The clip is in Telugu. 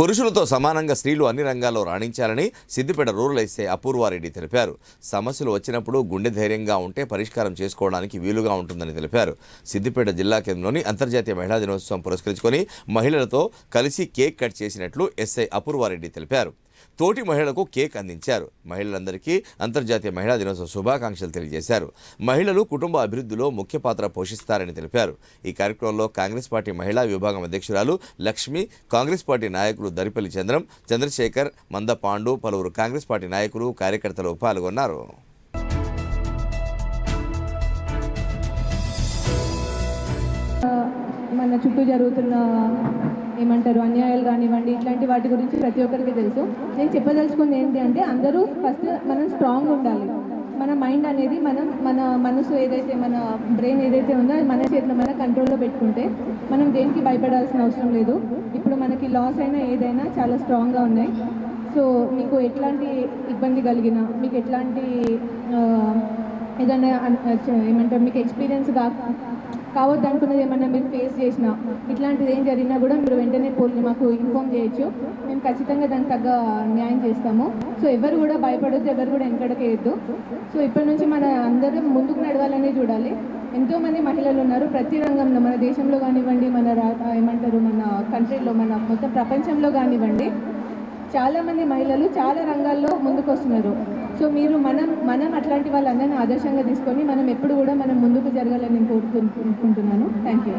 పురుషులతో సమానంగా స్త్రీలు అన్ని రంగాల్లో రాణించాలని సిద్దిపేట రూరల్ ఎస్ఐ అపూర్వారెడ్డి తెలిపారు. సమస్యలు వచ్చినప్పుడు గుండె ధైర్యంగా ఉంటే పరిష్కారం చేసుకోవడానికి వీలుగా ఉంటుందని తెలిపారు. సిద్దిపేట జిల్లా కేంద్రంలోని అంతర్జాతీయ మహిళా దినోత్సవం పురస్కరించుకొని మహిళలతో కలిసి కేక్ కట్ చేసినట్లు ఎస్ఐ అపూర్వారెడ్డి తెలిపారు. తోటి మహిళలకు కేక్ అందించారు. మహిళలందరికీ అంతర్జాతీయ మహిళా దినోత్సవ శుభాకాంక్షలు తెలియజేశారు. మహిళలు కుటుంబ అభివృద్ధిలో ముఖ్య పాత్ర పోషిస్తారని తెలిపారు. ఈ కార్యక్రమంలో కాంగ్రెస్ పార్టీ మహిళా విభాగం అధ్యక్షురాలు లక్ష్మి కాంగ్రెస్ పార్టీ నాయకులు దరిపల్లి చంద్రం చంద్రశేఖర్ మంద పాండు పలువురు కాంగ్రెస్ పార్టీ నాయకులు కార్యకర్తలు పాల్గొన్నారు. మన చుట్టూ జరుగుతున్న ఏమంటారు అన్యాయాలు కానివ్వండి ఇట్లాంటి వాటి గురించి ప్రతి ఒక్కరికి తెలుసు. నేను చెప్పదలుచుకుంది ఏంటి అంటే అందరూ ఫస్ట్ మనం స్ట్రాంగ్ ఉండాలి. మన మైండ్ అనేది మనం మన మనసు ఏదైతే మన బ్రెయిన్ ఏదైతే ఉందో అది మన చేతిలో మన కంట్రోల్లో పెట్టుకుంటే మనం దేనికి భయపడాల్సిన అవసరం లేదు. ఇప్పుడు మనకి లాస్ అయినా ఏదైనా చాలా స్ట్రాంగ్గా ఉన్నాయి. సో మీకు ఎట్లాంటి ఇబ్బంది కలిగినా మీకు ఎట్లాంటి ఏదైనా ఏమంటారు మీకు ఎక్స్పీరియన్స్ కాక కావద్దు అనుకున్నది ఏమన్నా మీరు ఫేస్ చేసినా ఇట్లాంటిది ఏం జరిగినా కూడా మీరు వెంటనే పోలీసు మాకు ఇన్ఫామ్ చేయొచ్చు. మేము ఖచ్చితంగా దానికి తగ్గ న్యాయం చేస్తాము. సో ఎవరు కూడా భయపడొద్దు ఎవరు కూడా వెనకడకేయద్దు సో ఇప్పటి నుంచి మన అందరం ముందుకు నడవాలనే చూడాలి. ఎంతోమంది మహిళలు ఉన్నారు. ప్రతి రంగంలో మన దేశంలో కానివ్వండి మన రా ఏమంటారు మన కంట్రీలో మన మొత్తం ప్రపంచంలో కానివ్వండి చాలామంది మహిళలు చాలా రంగాల్లో ముందుకు వస్తున్నారు సో మీరు మనం మనం అట్లాంటి వాళ్ళందరినీ ఆదర్శంగా తీసుకొని మనం ఎప్పుడు కూడా మనం ముందుకు జరగాలని నేను కోరుకుంటున్నాను. Thank you